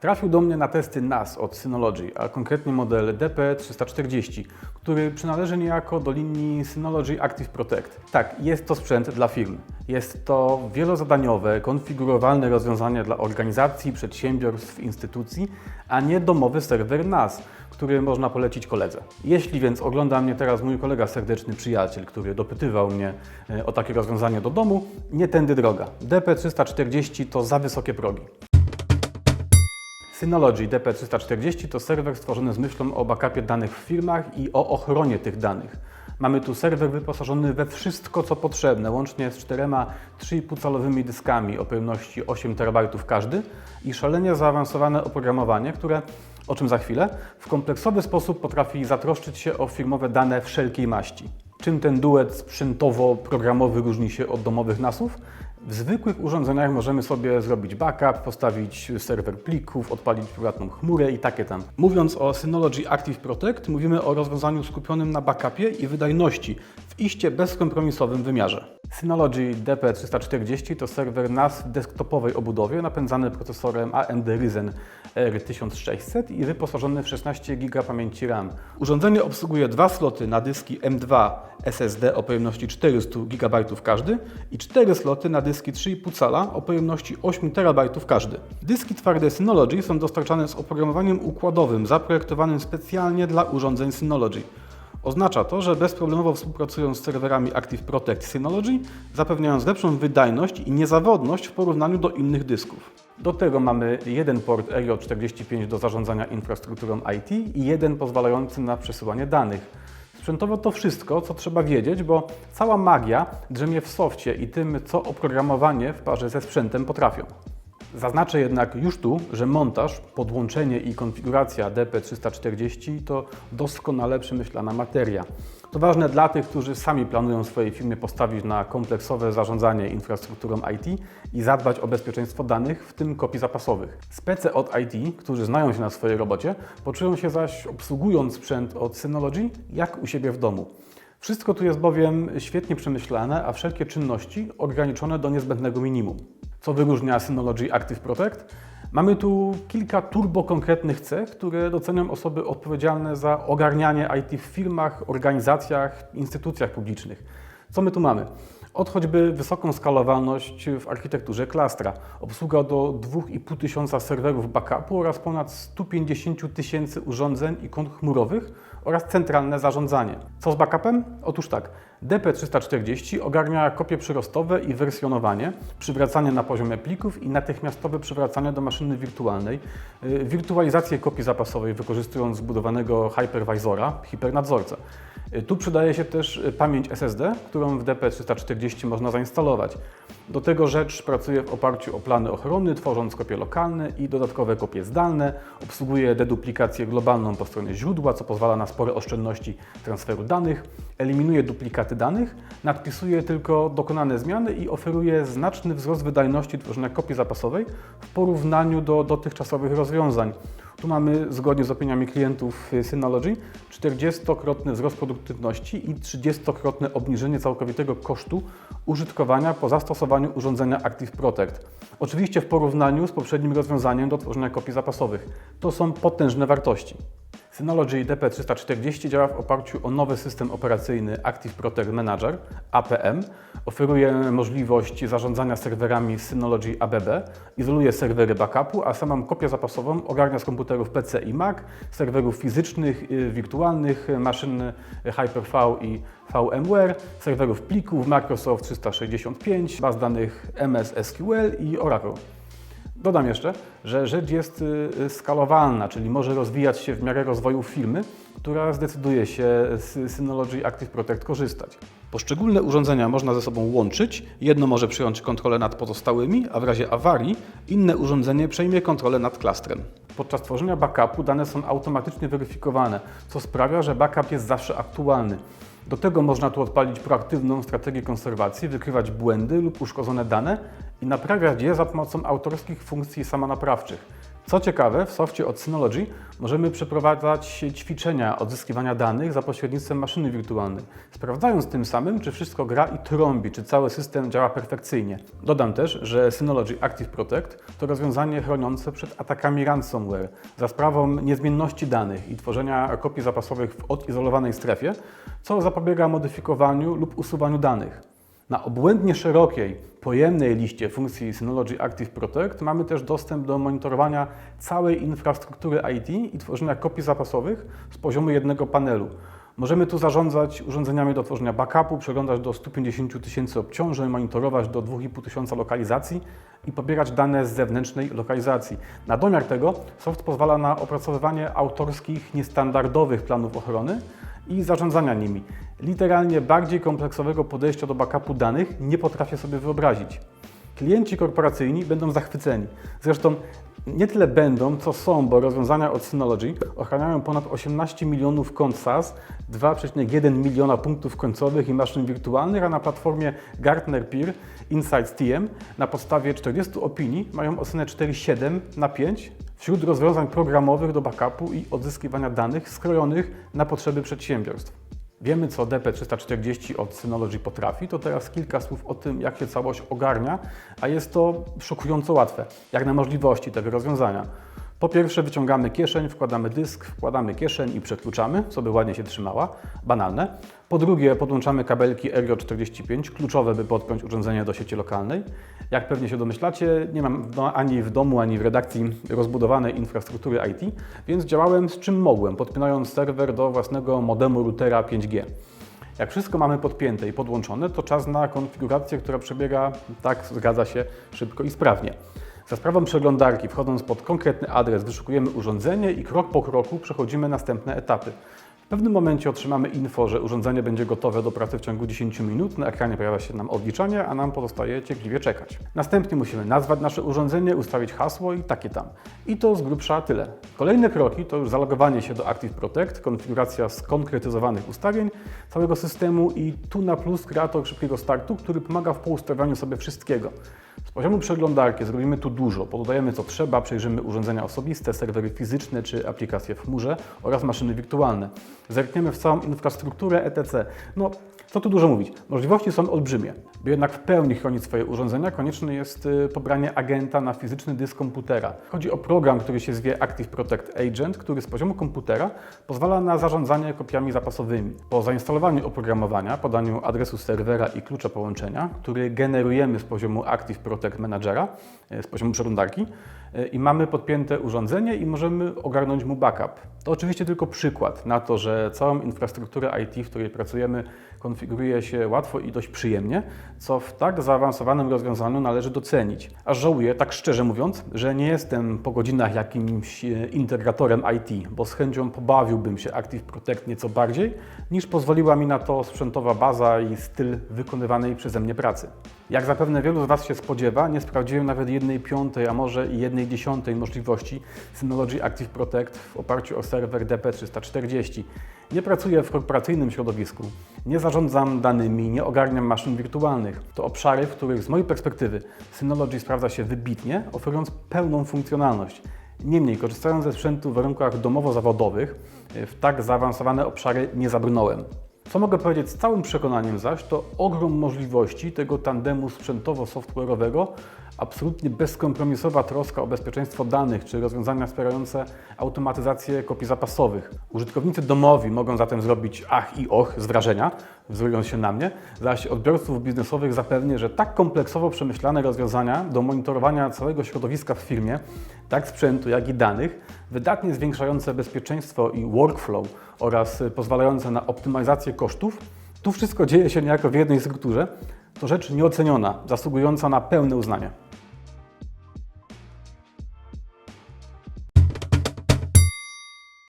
Trafił do mnie na testy NAS od Synology, a konkretnie model DP340, który przynależy niejako do linii Synology Active Protect. Tak, jest to sprzęt dla firm. Jest to wielozadaniowe, konfigurowalne rozwiązanie dla organizacji, przedsiębiorstw, instytucji, a nie domowy serwer NAS, który można polecić koledze. Jeśli więc ogląda mnie teraz mój kolega serdeczny przyjaciel, który dopytywał mnie e, o takie rozwiązanie do domu, nie tędy droga. DP340 to za wysokie progi. Synology DP340 to serwer stworzony z myślą o backupie danych w firmach i o ochronie tych danych. Mamy tu serwer wyposażony we wszystko, co potrzebne, łącznie z czterema 3,5-calowymi dyskami o pojemności 8 TB każdy i szalenie zaawansowane oprogramowanie, które, o czym za chwilę, w kompleksowy sposób potrafi zatroszczyć się o firmowe dane wszelkiej maści. Czym ten duet sprzętowo-programowy różni się od domowych NASów? W zwykłych urządzeniach możemy sobie zrobić backup, postawić serwer plików, odpalić prywatną chmurę i takie tam. Mówiąc o Synology Active Protect, mówimy o rozwiązaniu skupionym na backupie i wydajności w iście bezkompromisowym wymiarze. Synology DP340 to serwer NAS w desktopowej obudowie napędzany procesorem AMD Ryzen R1600 i wyposażony w 16 GB pamięci RAM. Urządzenie obsługuje dwa sloty na dyski M2 SSD o pojemności 400 GB każdy i cztery sloty na dyski 3,5 cala o pojemności 8 TB każdy. Dyski twarde Synology są dostarczane z oprogramowaniem układowym zaprojektowanym specjalnie dla urządzeń Synology. Oznacza to, że bezproblemowo współpracują z serwerami Active Protect Synology, zapewniając lepszą wydajność i niezawodność w porównaniu do innych dysków. Do tego mamy jeden port RJ45 do zarządzania infrastrukturą IT i jeden pozwalający na przesyłanie danych. Sprzętowo to wszystko, co trzeba wiedzieć, bo cała magia drzemie w softie i tym, co oprogramowanie w parze ze sprzętem potrafią. Zaznaczę jednak już tu, że montaż, podłączenie i konfiguracja DP340 to doskonale przemyślana materia. To ważne dla tych, którzy sami planują w swojej firmie postawić na kompleksowe zarządzanie infrastrukturą IT i zadbać o bezpieczeństwo danych, w tym kopii zapasowych. Spece od IT, którzy znają się na swojej robocie, poczują się zaś obsługując sprzęt od Synology jak u siebie w domu. Wszystko tu jest bowiem świetnie przemyślane, a wszelkie czynności ograniczone do niezbędnego minimum. Co wyróżnia Synology Active Protect? Mamy tu kilka turbo konkretnych cech, które doceniam osoby odpowiedzialne za ogarnianie IT w firmach, organizacjach, instytucjach publicznych. Co my tu mamy? Od choćby wysoką skalowalność w architekturze klastra, obsługa do 2,5 tysiąca serwerów backupu oraz ponad 150 tysięcy urządzeń i kont chmurowych oraz centralne zarządzanie. Co z backupem? Otóż tak, DP340 ogarnia kopie przyrostowe i wersjonowanie, przywracanie na poziomie plików i natychmiastowe przywracanie do maszyny wirtualnej, yy, wirtualizację kopii zapasowej wykorzystując zbudowanego hypervisora, hipernadzorcę. Yy, Tu przydaje się też yy, pamięć SSD, którą w DP340 można zainstalować. Do tego rzecz pracuje w oparciu o plany ochrony, tworząc kopie lokalne i dodatkowe kopie zdalne. Obsługuje deduplikację globalną po stronie źródła, co pozwala na spore oszczędności transferu danych. Eliminuje duplikaty danych, nadpisuje tylko dokonane zmiany i oferuje znaczny wzrost wydajności tworzenia kopii zapasowej w porównaniu do dotychczasowych rozwiązań. Tu mamy, zgodnie z opiniami klientów Synology, 40-krotny wzrost produktywności i 30-krotne obniżenie całkowitego kosztu użytkowania po zastosowaniu urządzenia Active Protect. Oczywiście w porównaniu z poprzednim rozwiązaniem do tworzenia kopii zapasowych. To są potężne wartości. Synology DP340 działa w oparciu o nowy system operacyjny Active Protect Manager APM. Oferuje możliwość zarządzania serwerami Synology ABB, izoluje serwery backupu, a samą kopię zapasową ogarnia z komputerów PC i Mac, serwerów fizycznych, y, wirtualnych, maszyn Hyper-V i VMware, serwerów plików Microsoft 365, baz danych MS SQL i Oracle. Dodam jeszcze, że rzecz jest y, skalowalna, czyli może rozwijać się w miarę rozwoju firmy, która zdecyduje się z Synology Active Protect korzystać. Poszczególne urządzenia można ze sobą łączyć. Jedno może przyjąć kontrolę nad pozostałymi, a w razie awarii inne urządzenie przejmie kontrolę nad klastrem. Podczas tworzenia backupu dane są automatycznie weryfikowane, co sprawia, że backup jest zawsze aktualny. Do tego można tu odpalić proaktywną strategię konserwacji, wykrywać błędy lub uszkodzone dane i naprawiać je za pomocą autorskich funkcji samonaprawczych. Co ciekawe, w softie od Synology możemy przeprowadzać ćwiczenia odzyskiwania danych za pośrednictwem maszyny wirtualnej, sprawdzając tym samym, czy wszystko gra i trąbi, czy cały system działa perfekcyjnie. Dodam też, że Synology Active Protect to rozwiązanie chroniące przed atakami ransomware za sprawą niezmienności danych i tworzenia kopii zapasowych w odizolowanej strefie, co zapobiega modyfikowaniu lub usuwaniu danych. Na obłędnie szerokiej, pojemnej liście funkcji Synology Active Protect mamy też dostęp do monitorowania całej infrastruktury IT i tworzenia kopii zapasowych z poziomu jednego panelu. Możemy tu zarządzać urządzeniami do tworzenia backupu, przeglądać do 150 tysięcy obciążeń, monitorować do 2,5 tysiąca lokalizacji i pobierać dane z zewnętrznej lokalizacji. Na domiar tego soft pozwala na opracowywanie autorskich, niestandardowych planów ochrony i zarządzania nimi. Literalnie bardziej kompleksowego podejścia do backupu danych nie potrafię sobie wyobrazić. Klienci korporacyjni będą zachwyceni. Zresztą nie tyle będą, co są, bo rozwiązania od Synology ochraniają ponad 18 milionów kont SaaS, 2,1 miliona punktów końcowych i maszyn wirtualnych, a na platformie Gartner Peer Insights TM na podstawie 40 opinii mają ocenę 4,7 na 5 wśród rozwiązań programowych do backupu i odzyskiwania danych skrojonych na potrzeby przedsiębiorstw. Wiemy, co DP340 od Synology potrafi, to teraz kilka słów o tym, jak się całość ogarnia, a jest to szokująco łatwe, jak na możliwości tego rozwiązania. Po pierwsze wyciągamy kieszeń, wkładamy dysk, wkładamy kieszeń i przekluczamy, co by ładnie się trzymała, banalne. Po drugie podłączamy kabelki RJ45, kluczowe by podpiąć urządzenie do sieci lokalnej. Jak pewnie się domyślacie, nie mam ani w domu, ani w redakcji rozbudowanej infrastruktury IT, więc działałem z czym mogłem, podpinając serwer do własnego modemu routera 5G. Jak wszystko mamy podpięte i podłączone, to czas na konfigurację, która przebiega, tak zgadza się, szybko i sprawnie. Za sprawą przeglądarki, wchodząc pod konkretny adres, wyszukujemy urządzenie i krok po kroku przechodzimy następne etapy. W pewnym momencie otrzymamy info, że urządzenie będzie gotowe do pracy w ciągu 10 minut. Na ekranie pojawia się nam odliczanie, a nam pozostaje cierpliwie czekać. Następnie musimy nazwać nasze urządzenie, ustawić hasło i takie tam. I to z grubsza tyle. Kolejne kroki to już zalogowanie się do Active Protect, konfiguracja skonkretyzowanych ustawień całego systemu i tu na plus kreator szybkiego startu, który pomaga w poustawianiu sobie wszystkiego. Z poziomu przeglądarki zrobimy tu dużo, pododajemy co trzeba, przejrzymy urządzenia osobiste, serwery fizyczne czy aplikacje w chmurze oraz maszyny wirtualne. Zerkniemy w całą infrastrukturę etc. No, co tu dużo mówić, możliwości są olbrzymie. By jednak w pełni chronić swoje urządzenia, konieczne jest y, pobranie agenta na fizyczny dysk komputera. Chodzi o program, który się zwie Active Protect Agent, który z poziomu komputera pozwala na zarządzanie kopiami zapasowymi. Po zainstalowaniu oprogramowania, podaniu adresu serwera i klucza połączenia, który generujemy z poziomu Active Protect Managera, y, z poziomu przeglądarki, i mamy podpięte urządzenie i możemy ogarnąć mu backup. To oczywiście tylko przykład na to, że całą infrastrukturę IT, w której pracujemy, konfiguruje się łatwo i dość przyjemnie, co w tak zaawansowanym rozwiązaniu należy docenić. Aż żałuję, tak szczerze mówiąc, że nie jestem po godzinach jakimś e, integratorem IT, bo z chęcią pobawiłbym się Active Protect nieco bardziej, niż pozwoliła mi na to sprzętowa baza i styl wykonywanej przeze mnie pracy. Jak zapewne wielu z Was się spodziewa, nie sprawdziłem nawet jednej piątej, a może i jednej dziesiątej możliwości Synology Active Protect w oparciu o serwer DP340. Nie pracuję w korporacyjnym środowisku, nie zarządzam danymi, nie ogarniam maszyn wirtualnych. To obszary, w których z mojej perspektywy Synology sprawdza się wybitnie, oferując pełną funkcjonalność. Niemniej, korzystając ze sprzętu w warunkach domowo-zawodowych, w tak zaawansowane obszary nie zabrnąłem. Co mogę powiedzieć z całym przekonaniem zaś, to ogrom możliwości tego tandemu sprzętowo-software'owego, absolutnie bezkompromisowa troska o bezpieczeństwo danych czy rozwiązania wspierające automatyzację kopii zapasowych. Użytkownicy domowi mogą zatem zrobić ach i och z wrażenia, wzorując się na mnie, zaś odbiorców biznesowych zapewnię, że tak kompleksowo przemyślane rozwiązania do monitorowania całego środowiska w firmie, tak sprzętu, jak i danych, wydatnie zwiększające bezpieczeństwo i workflow oraz pozwalające na optymalizację kosztów, tu wszystko dzieje się niejako w jednej strukturze, to rzecz nieoceniona, zasługująca na pełne uznanie.